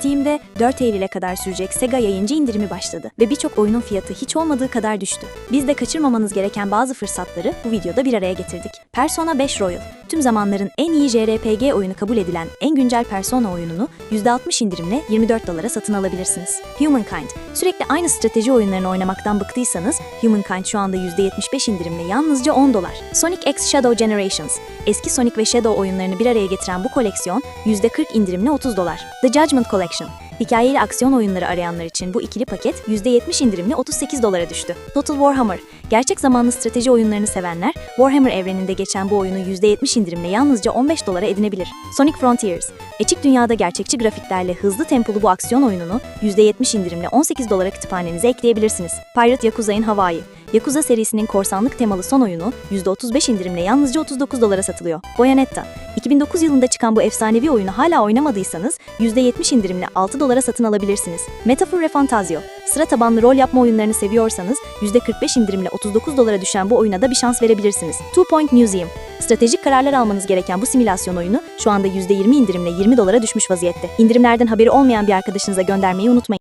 Steam'de 4 Eylül'e kadar sürecek Sega yayıncı indirimi başladı ve birçok oyunun fiyatı hiç olmadığı kadar düştü. Biz de kaçırmamanız gereken bazı fırsatları bu videoda bir araya getirdik. Persona 5 Royal, tüm zamanların en iyi JRPG oyunu kabul edilen en güncel Persona oyununu %60 indirimle 24 dolara satın alabilirsiniz. Humankind, sürekli aynı strateji oyunlarını oynamaktan bıktıysanız Humankind şu anda %75 indirimle yalnızca 10 dolar. Sonic X Shadow Generations, eski Sonic ve Shadow oyunlarını bir araya getiren bu koleksiyon %40 indirimle 30 dolar. The Judgment Collection, hikayeli aksiyon oyunları arayanlar için bu ikili paket %70 indirimle 38 dolara düştü. Total Warhammer, gerçek zamanlı strateji oyunlarını sevenler Warhammer evreninde geçen bu oyunu %70 indirimle yalnızca 15 dolara edinebilir. Sonic Frontiers, açık dünyada gerçekçi grafiklerle hızlı tempolu bu aksiyon oyununu %70 indirimle 18 dolara kütüphanenize ekleyebilirsiniz. Pirate Yakuza in Hawaii, Yakuza serisinin korsanlık temalı son oyunu %35 indirimle yalnızca 39 dolara satılıyor. Bayonetta, 2009 yılında çıkan bu efsanevi oyunu hala oynamadıysanız %70 indirimle 6 dolara satın alabilirsiniz. Metaphor ve Fantazio, sıra tabanlı rol yapma oyunlarını seviyorsanız %45 indirimle 39 dolara düşen bu oyuna da bir şans verebilirsiniz. Two Point Museum, stratejik kararlar almanız gereken bu simülasyon oyunu şu anda %20 indirimle 20 dolara düşmüş vaziyette. İndirimlerden haberi olmayan bir arkadaşınıza göndermeyi unutmayın.